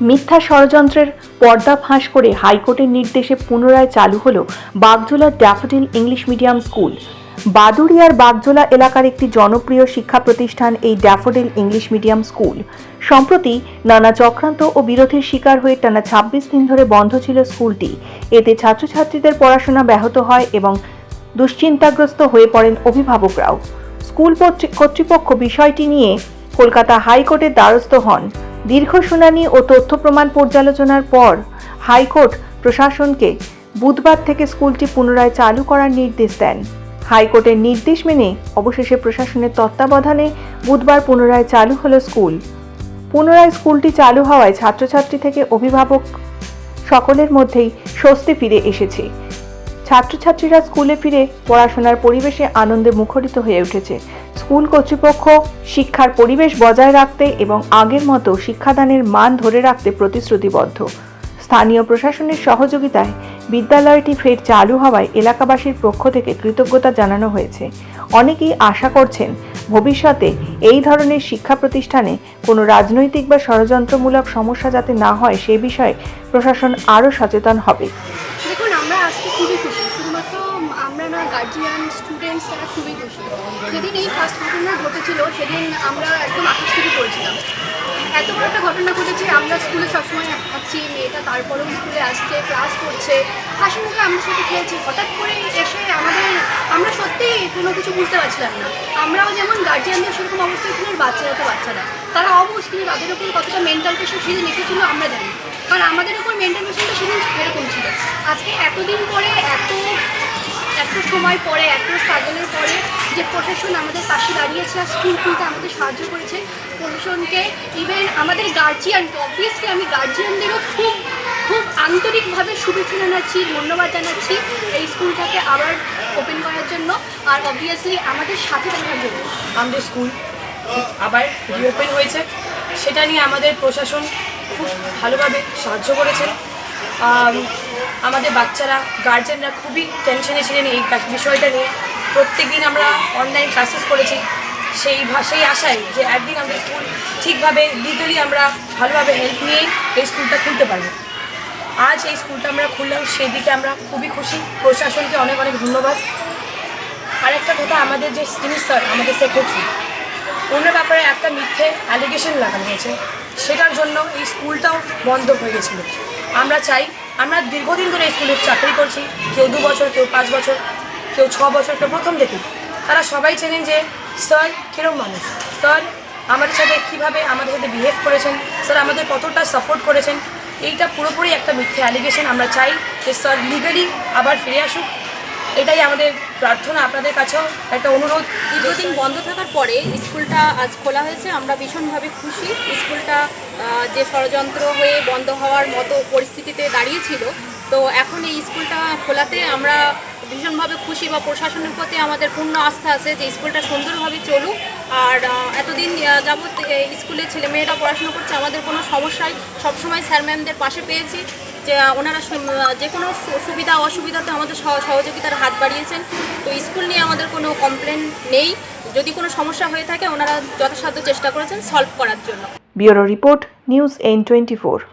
মিথ্যা ষড়যন্ত্রের পর্দা ফাঁস করে হাইকোর্টের নির্দেশে পুনরায় চালু হলো বাগজোলার ড্যাফোডিল ইংলিশ মিডিয়াম স্কুল। বাদুড়িয়ার বাগজোলা এলাকার একটি জনপ্রিয় শিক্ষা প্রতিষ্ঠান এই ড্যাফোডিল ইংলিশ মিডিয়াম স্কুল। সম্প্রতি নানা চক্রান্ত ও বিরোধের শিকার হয়ে টানা ছাব্বিশ দিন ধরে বন্ধ ছিল স্কুলটি। এতে ছাত্রছাত্রীদের পড়াশোনা ব্যাহত হয় এবং দুশ্চিন্তাগ্রস্ত হয়ে পড়েন অভিভাবকরাও। স্কুল কর্তৃ- কর্তৃপক্ষ বিষয়টি নিয়ে কলকাতা হাইকোর্টের দ্বারস্থ হন। দীর্ঘ শুনানি ও তথ্য প্রমাণ পর্যালোচনার পর হাইকোর্ট প্রশাসনকে বুধবার থেকে স্কুলটি পুনরায় চালু করার নির্দেশ দেন। হাইকোর্টের নির্দেশ মেনে অবশেষে প্রশাসনের তত্ত্বাবধানে বুধবার পুনরায় চালু হলো স্কুল। পুনরায় স্কুলটি চালু হওয়ায় ছাত্রছাত্রী থেকে অভিভাবক সকলের মধ্যেই স্বস্তি ফিরে এসেছে। ছাত্রছাত্রীরা স্কুলে ফিরে পড়াশোনার পরিবেশে আনন্দে মুখরিত হয়ে উঠেছে। স্কুল কর্তৃপক্ষ শিক্ষার পরিবেশ বজায় রাখতে এবং আগের মতো শিক্ষাদানের মান ধরে রাখতে প্রতিশ্রুতিবদ্ধ। স্থানীয় প্রশাসনের সহযোগিতায় বিদ্যালয়টি ফের চালু হওয়ায় এলাকাবাসীর পক্ষ থেকে কৃতজ্ঞতা জানানো হয়েছে। অনেকেই আশা করছেন ভবিষ্যতে এই ধরনের শিক্ষা প্রতিষ্ঠানে কোনো রাজনৈতিক বা ষড়যন্ত্রমূলক সমস্যা যাতে না হয় সে বিষয়ে প্রশাসন আরও সচেতন হবে। দেখুন, আমরা আজকে খুবই খুশি শুধুমাত্র আমরা না গার্জিয়ান স্টুডেন্টস তারা খুবই খুশি। যেদিন এই ফার্স্ট ঘটনা ঘটেছিল, সেদিন আমরা একদম আকাশ থেকে পড়েছিলাম। এত বড় একটা ঘটনা ঘটেছে, আমরা স্কুলে সবসময় থাকছি, মেয়েটা তারপরেও স্কুলে আসছে ক্লাস করছে। হাসি মুখে আমরা সাথে খেয়েছি। হঠাৎ করে এসে আমাদের, আমরা সত্যি কোনো কিছু বুঝতে পারছিলাম না। আমরাও যেমন গার্জিয়ানদের সেরকম অবস্থায় ছিল বাচ্চারা তো বাচ্চারা। তারা অবশ্যই তাদের উপর কতটা মেন্টাল প্রেশার সেদিন এসেছিল আমরা জানি। কারণ আমাদের উপর মেন্টাল প্রেশারটা সেদিন এরকম ছিল। আজকে এতদিন পরে এত এত সময় পরে, এত স্ট্রাগলের পরে যে প্রশাসন আমাদের পাশে দাঁড়িয়েছে আর স্কুল খুলতে আমাদের সাহায্য করেছে প্রশাসনকে ইভেন আমাদের গার্জিয়ানকে অবভিয়াসলি আমি গার্জিয়ানদেরও খুব খুব আন্তরিকভাবে শুভেচ্ছা জানাচ্ছি, ধন্যবাদ জানাচ্ছি এই স্কুলটাকে আবার ওপেন করার জন্য। আর অবভিয়াসলি আমাদের সাথে থাকার জন্য। আমাদের স্কুল আবার রিওপেন হয়েছে। সেটা নিয়ে আমাদের প্রশাসন খুব ভালোভাবে সাহায্য করেছেন আমাদের বাচ্চারা গার্জেনরা খুবই টেনশনে ছিলেন এই বিষয়টা নিয়ে। প্রত্যেক দিন আমরা অনলাইন ক্লাসেস করেছি। সেই সেই আশায় যে একদিন আমাদের স্কুল ঠিকভাবে লিগালি আমরা ভালোভাবে হেল্প নিয়েই এই স্কুলটা খুলতে পারব। আজ এই স্কুলটা আমরা খুললাম সেই দিকে আমরা খুবই খুশি। প্রশাসনকে অনেক অনেক ধন্যবাদ। আরেকটা কথা, আমাদের যে যিনি স্যার আমাদের সেক্রেটারি ওনার ব্যাপারে একটা মিথ্যে অ্যালিগেশন লাগানো হয়েছে। সেটার জন্য এই স্কুলটাও বন্ধ হয়ে গেছিল। আমরা চাই আমরা দীর্ঘদিন ধরে স্কুলে চাকরি করছি। কেউ দু বছর, কেউ পাঁচ বছর, কেউ ছ বছর, কেউ প্রথম দেখি। তারা সবাই চেনেন যে, স্যার কীরকম মানুষ? স্যার, আমাদের সাথে কীভাবে আমাদের সাথে বিহেভ করেছেন? স্যার, আমাদের কতটা সাপোর্ট করেছেন? এইটা পুরোপুরি একটা মিথ্যে অ্যালিগেশন আমরা চাই যে, স্যার লিগালি আবার ফিরে আসুক। এটাই আমাদের প্রার্থনা, আপনাদের কাছেও একটা অনুরোধ। দীর্ঘদিন বন্ধ থাকার পরে স্কুলটা আজ খোলা হয়েছে, আমরা ভীষণভাবে খুশি। স্কুলটা যে ষড়যন্ত্র হয়ে বন্ধ হওয়ার মতো পরিস্থিতিতে দাঁড়িয়েছিল, তো এখন এই স্কুলটা খোলাতে আমরা ভীষণভাবে খুশি বা প্রশাসনের প্রতি আমাদের পূর্ণ আস্থা আছে যে স্কুলটা সুন্দরভাবে চলুক। আর এতদিন যাবৎ স্কুলে ছেলেমেয়েরা পড়াশোনা করছে, আমাদের কোনো সমস্যায় সবসময় স্যার ম্যামদের পাশে পেয়েছি। যে ওনারা যে কোনো সুবিধা অসুবিধাতে আমাদের সহ- সহযোগিতার হাত বাড়িয়েছেন। তো স্কুল নিয়ে আমাদের কোনো কমপ্লেন নেই। যদি কোনো সমস্যা হয়ে থাকে, ওনারা যথাসাধ্য চেষ্টা করেছেন সলভ করার জন্য। Bureau report, news N twenty